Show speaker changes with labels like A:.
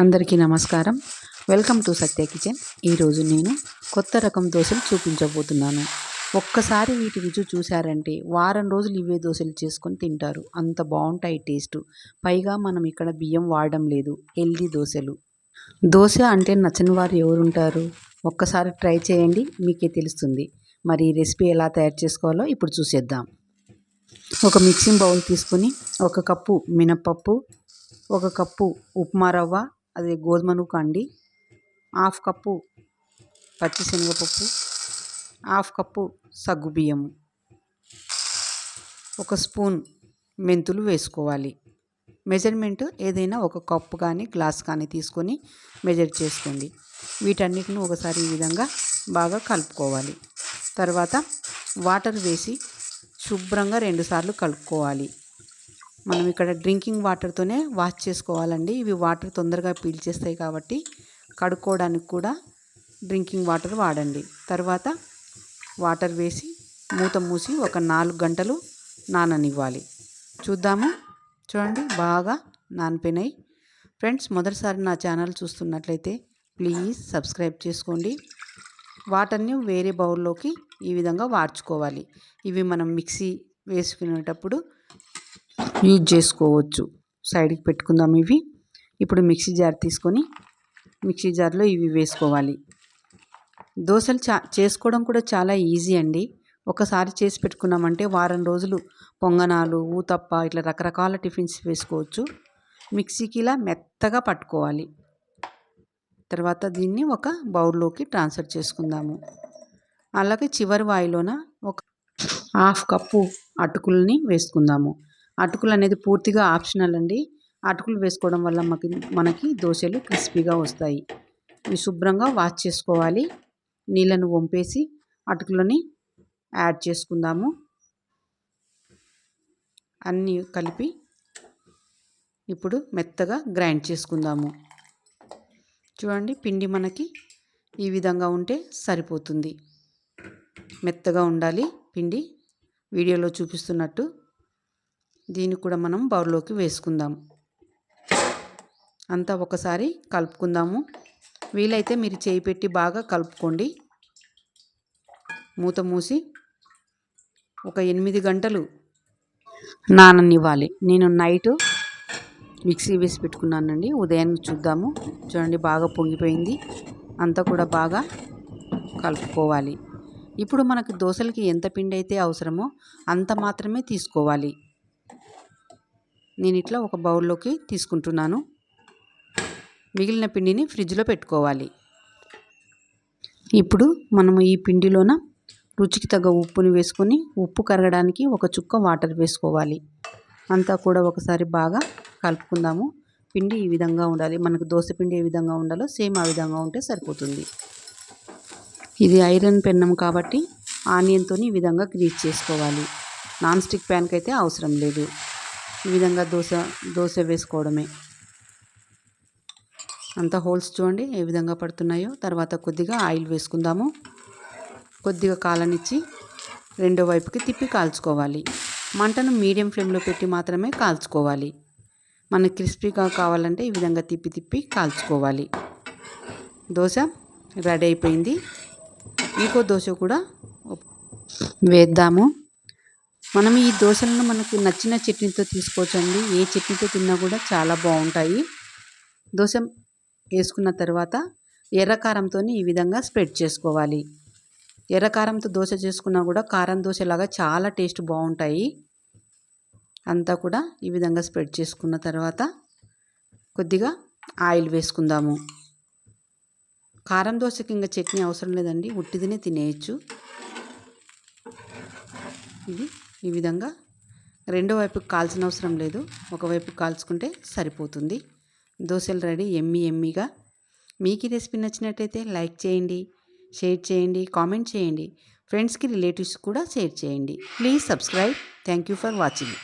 A: అందరికీ నమస్కారం. Welcome to Satya kitchen. ఈరోజు నేను కొత్త రకం దోశలు చూపించబోతున్నాను. ఒక్కసారి వీటి రుచి చూశారంటే వారం రోజులు ఇవే దోశలు చేసుకొని తింటారు. అంత బాగుంటాయి టేస్ట్. పైగా మనం ఇక్కడ బియ్యం వాడడం లేదు. హెల్దీ దోశలు. దోశ అంటే నచ్చని వారు ఎవరుంటారు? ఒక్కసారి ట్రై చేయండి మీకే తెలుస్తుంది. మరి ఈ రెసిపీ ఎలా తయారు చేసుకోవాలో ఇప్పుడు చూసేద్దాం. ఒక మిక్సింగ్ బౌల్ తీసుకొని ఒక కప్పు మినప్పప్పు ఒక కప్పు ఉప్మా రవ్వ అది గోధుమ నూక అండి హాఫ్ కప్పు పచ్చిశనగపప్పు హాఫ్ కప్పు సగ్గుబియ్యము. ఒక స్పూన్ మెంతులు వేసుకోవాలి. మెజర్మెంట్ ఏదైనా ఒక కప్పు కానీ గ్లాస్ కానీ తీసుకొని మెజర్ చేసుకోండి. వీటన్నిటిని ఒకసారి ఈ విధంగా బాగా కలుపుకోవాలి. తర్వాత వాటర్ వేసి శుభ్రంగా రెండుసార్లు కలుపుకోవాలి. మనం ఇక్కడ డ్రింకింగ్ వాటర్తోనే వాష్ చేసుకోవాలండి. ఇవి వాటర్ తొందరగా పీల్చేస్తాయి కాబట్టి కడుక్కోవడానికి కూడా డ్రింకింగ్ వాటర్ వాడండి. తర్వాత వాటర్ వేసి మూత మూసి ఒక నాలుగు గంటలు నాననివ్వాలి. చూద్దాము. చూడండి బాగా నానిపోయినాయి. ఫ్రెండ్స్ మొదటిసారి నా ఛానల్ చూస్తున్నట్లయితే ప్లీజ్ సబ్స్క్రైబ్ చేసుకోండి. వాటర్ని వేరే బౌల్లోకి ఈ విధంగా వార్చుకోవాలి. ఇవి మనం మిక్సీ వేసుకునేటప్పుడు యూజ్ చేసుకోవచ్చు. సైడ్కి పెట్టుకుందాం ఇవి. ఇప్పుడు మిక్సీ జార్ తీసుకొని మిక్సీ జార్లో ఇవి వేసుకోవాలి. దోశలు చా చేసుకోవడం కూడా చాలా ఈజీ అండి. ఒకసారి చేసి పెట్టుకున్నామంటే వారం రోజులు పొంగనాలు ఊతప్ప ఇట్లా రకరకాల టిఫిన్స్ వేసుకోవచ్చు. మిక్సీకి ఇలా మెత్తగా పట్టుకోవాలి. తర్వాత దీన్ని ఒక బౌల్లోకి ట్రాన్స్ఫర్ చేసుకుందాము. అలాగే చివరి వాయిలోన ఒక హాఫ్ కప్పు అటుకుల్ని వేసుకుందాము. అటుకులు అనేది పూర్తిగా ఆప్షనల్ అండి. అటుకులు వేసుకోవడం వల్ల మనకి మనకి దోశలు క్రిస్పీగా వస్తాయి. ఇవి శుభ్రంగా వాష్ చేసుకోవాలి. నీళ్ళను వంపేసి అటుకులని యాడ్ చేసుకుందాము. అన్నీ కలిపి ఇప్పుడు మెత్తగా గ్రైండ్ చేసుకుందాము. చూడండి పిండి మనకి ఈ విధంగా ఉంటే సరిపోతుంది. మెత్తగా ఉండాలి పిండి. వీడియోలో చూపిస్తున్నట్టు దీన్ని కూడా మనం బౌల్లోకి వేసుకుందాం. అంతా ఒకసారి కలుపుకుందాము. వీలైతే మీరు చేయి పెట్టి బాగా కలుపుకోండి. మూత మూసి ఒక ఎనిమిది గంటలు నాననివ్వాలి. నేను నైట్ మిక్సీ వేసి పెట్టుకున్నానండి. ఉదయాన్నే చూద్దాము. చూడండి బాగా పొంగిపోయింది. అంతా కూడా బాగా కలుపుకోవాలి. ఇప్పుడు మనకు దోశలకి ఎంత పిండి అయితే అవసరమో అంత మాత్రమే తీసుకోవాలి. నేను ఇట్లా ఒక బౌల్లోకి తీసుకుంటున్నాను. మిగిలిన పిండిని ఫ్రిడ్జ్లో పెట్టుకోవాలి. ఇప్పుడు మనము ఈ పిండిలోన రుచికి తగ్గ ఉప్పుని వేసుకొని ఉప్పు కరగడానికి ఒక చుక్క వాటర్ వేసుకోవాలి. అంతా కూడా ఒకసారి బాగా కలుపుకుందాము. పిండి ఈ విధంగా ఉండాలి. మనకు దోశ పిండి ఏ విధంగా ఉండాలో సేమ్ ఆ విధంగా ఉంటే సరిపోతుంది. ఇది ఐరన్ పెన్నం కాబట్టి ఆనియన్తో ఈ విధంగా గ్రీజ్ చేసుకోవాలి. నాన్ స్టిక్ ప్యాన్కి అయితే అవసరం లేదు. ఈ విధంగా దోశ దోశ వేసుకోవడమే. అంతా హోల్స్ చూడండి ఏ విధంగా పడుతున్నాయో. తర్వాత కొద్దిగా ఆయిల్ వేసుకుందాము. కొద్దిగా కాలనిచ్చి రెండో వైపుకి తిప్పి కాల్చుకోవాలి. మంటను మీడియం ఫ్లేమ్లో పెట్టి మాత్రమే కాల్చుకోవాలి. మనకి క్రిస్పీగా కావాలంటే ఈ విధంగా తిప్పి తిప్పి కాల్చుకోవాలి. దోశ రెడీ అయిపోయింది. ఇంకో దోశ కూడా వేద్దాము. మనం ఈ దోశలను మనకు నచ్చిన చట్నీతో తీసుకోవచ్చండి. ఏ చట్నీతో తిన్నా కూడా చాలా బాగుంటాయి. దోశ వేసుకున్న తర్వాత ఎర్రకారంతో ఈ విధంగా స్ప్రెడ్ చేసుకోవాలి. ఎర్రకారంతో దోశ చేసుకున్నా కూడా కారం దోశలాగా చాలా టేస్ట్ బాగుంటాయి. అంతా కూడా ఈ విధంగా స్ప్రెడ్ చేసుకున్న తర్వాత కొద్దిగా ఆయిల్ వేసుకుందాము. కారం దోశకి ఇంకా చట్నీ అవసరం లేదండి. ఉట్టిదినే తినేయచ్చు. ఇది ఈ విధంగా రెండో వైపుకి కాల్చిన అవసరం లేదు. ఒకవైపు కాల్చుకుంటే సరిపోతుంది. దోశలు రెడీ ఎమ్మి ఎమ్మిగా. మీకు ఈ రెసిపీ నచ్చినట్టయితే లైక్ చేయండి షేర్ చేయండి కామెంట్ చేయండి. ఫ్రెండ్స్కి రిలేటివ్స్ కూడా షేర్ చేయండి. Please subscribe. Thank you for watching.